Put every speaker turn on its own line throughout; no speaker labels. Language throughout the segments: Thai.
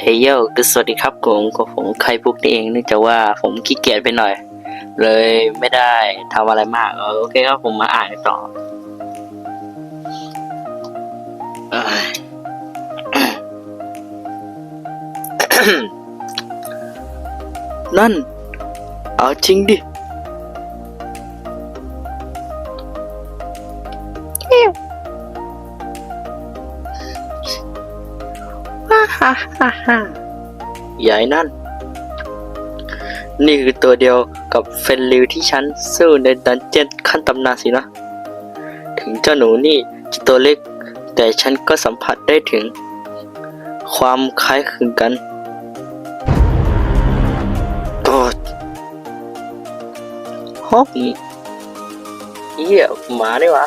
เฮ้ยโยก็สวัสดีครับผมกับผมไข่พุกนี่เองเนื่องจากว่าผมขี้เกียจไปหน่อย เลยไม่ได้ทำอะไรมากโอเคครับผมมาอ่านต่อนั่น เอาจริงดิ ฮ่าฮ่าฮ่าใหญ่นั่น นี่คือตัวเดียวกับเฟนริวที่ฉันสู้ในดันเจียนขั้นตำนานสินะ ถึงเจ้าหนูนี่จะตัวเล็ก แต่ฉันก็สัมผัสได้ถึง ความคล้ายคลึงกันโอ้ฮอกเหี้ยหมานี่หวะ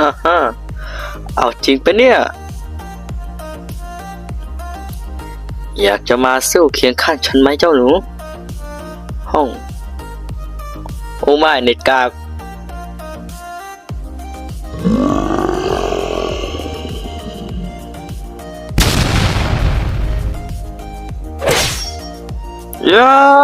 ฮ่าฮ่าเอาจริงปะเนี่ย อยากจะมาสู้เคียงข้างฉันไหมเจ้าหนู ห้อง โอ้ไม่เน็ตกากยา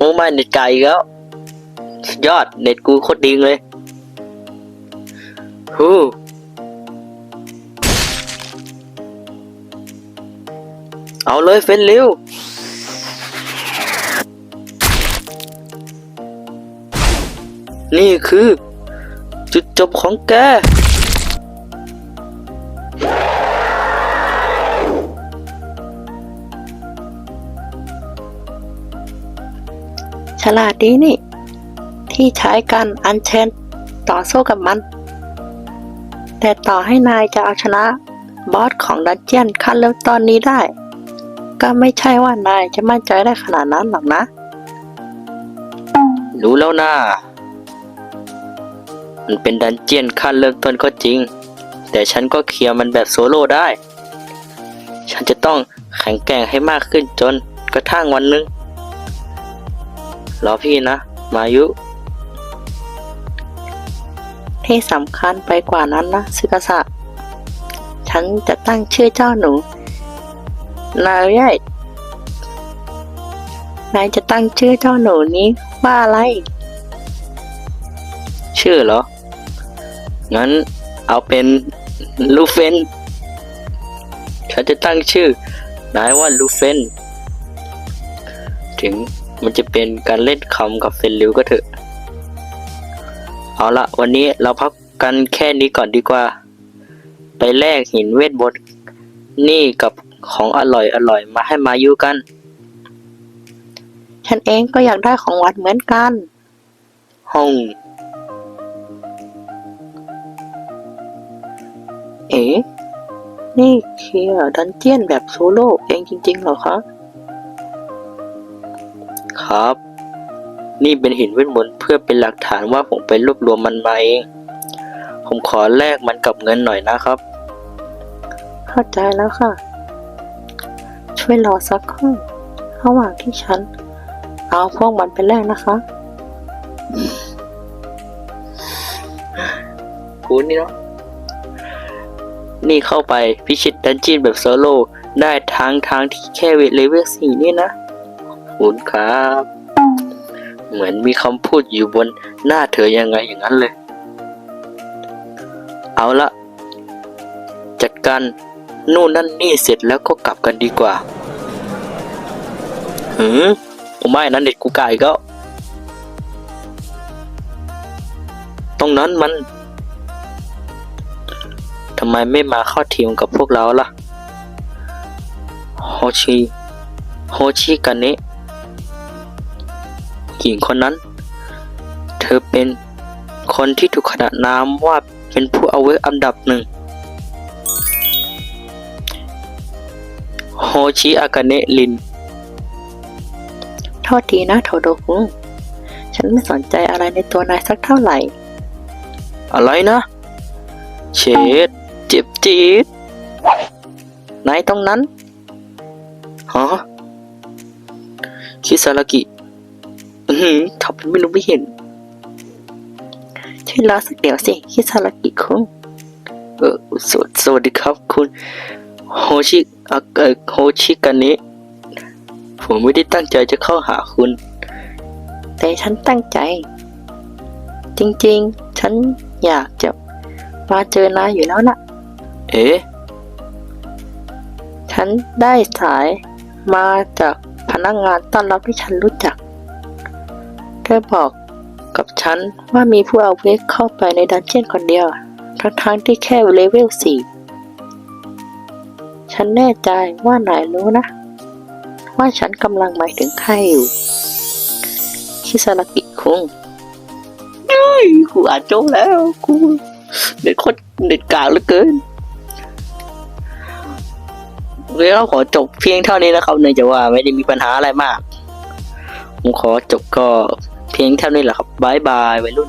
โอ้ไม่เน็ตกากอีกแล้วสุดยอดเน็ตกูโคตรดีเลยฮู้เอาเลยเฟนเร็วนี่คือ จุดจบของแก
ลาดดีนี่ ที่ใช้การอัญเชิญต่อสู้กับมัน แต่ต่อให้นายจะเอาชนะบอสของดันเจียนขั้นเริ่มต้นนี้ได้ ก็ไม่ใช่ว่านายจะมั่นใจได้ขนาดนั้นหรอกนะ
รู้แล้วนะมันเป็นดันเจียนขั้นเริ่มต้นก็จริง แต่ฉันก็เคลียร์มันแบบโซโล่ได้ ฉันจะต้องแข็งแกร่งให้มากขึ้นจนกระทั่งวันหนึง รอพี่นะ มายุ
ที่สำคัญไปกว่านั้นนะซึกาสะฉันจะตั้งชื่อเจ้าหนู นายใหญ่นายจะตั้งชื่อเจ้าหนูนี้ว่าอะไร
ชื่อเหรอ งั้นเอาเป็นลูเฟน ฉันจะตั้งชื่อนายว่าลูเฟน ถึง มันจะเป็นการเล่นคำกับเฟนริวก็เถอะ เอาละวันนี้เราพักกันแค่นี้ก่อนดีกว่า ไปแลกหินเวทมนต์นี่กับของอร่อยอร่อยมาให้มายุกัน
ฉันเองก็อยากได้ของหวานเหมือนกัน
ห้อง
เอ๋นี่เคลียร์ดันเจียนแบบโซโล่เองจริงๆเหรอคะ
ครับ นี่เป็นหินเวทมนต์เพื่อเป็นหลักฐานว่าผมไปรวบรวมมันมาเอง ผมขอแลกมันกับเงินหน่อยนะครับ
เข้าใจแล้วค่ะ ช่วยรอสักครู่ระหว่างที่ฉัน เอาพวกมันไปแลกนะคะ
กูนี่เนาะนี่เข้าไปพิชิตดันจีนแบบโซโล่ได้ทางทางที่แค่เวทเลเวลสี่นี่นะขอบ คุณครับ เหมือนมีคำพูดอยู่บนหน้าเธอยังไงอย่างนั้นเลย เอาละจัดการนู่นนั่นนี่เสร็จแล้วก็กลับกันดีกว่าหืมไม่นั้นเด็ดกูไก่ก็ ตรงนั้นมันทำไมไม่มาเข้าทีมกับพวกเราล่ะ โฮชิ โฮชิกันเนะ หญิงคนนั้น เธอเป็นคนที่ถูกขนานนามว่าเป็นผู้เอาไว้อันดับหนึ่ง โฮชิอากาเนะลิน
โทษทีนะโทโดคุงฉันไม่สนใจอะไรในตัวนายสักเท่าไหร่
อะไรนะ เชดเจ็บจี๊ด
นายตรงนั้น
ฮะคิซารากิ อือหือทำเป็นไม่รู้ไม่เห็น
ช่วยรอสักเดี๋ยวสิคิซารากิคุง
เออสวสวัสดีครับ คุณโฮชิเอ่อเออโฮชิกันนี้ ผมไม่ได้ตั้งใจจะเข้าหาคุณ
แต่ฉันตั้งใจ จริงๆ ฉันอยากจะมาเจอนายอยู่แล้วล่ะ
เอ๊ะ
ฉันได้สายมาจากพนักงานต้อนรับที่ฉันรู้จัก เธอบอกกับฉันว่ามีผู้เอาเวกเข้าไปในดันเจียนคนเดียว ทั้งทางๆที่แค่เลเวลสี่ฉันแน่ใจว่านายรู้นะ ว่าฉันกำลังหมายถึงใครอยู่คิซารากิคุง
เฮ้ยกูอ่านโจบแล้วกูเด็ดโคตรเด็ดกาเหลือเกินเดี๋ยวเราขอจบเพียงเท่านี้นะครับเนื่องจากว่าไม่ได้มีปัญหาอะไรมาก ผมขอจบก็ พียงเท่านี้แหละครับบายบายวัยรุ่น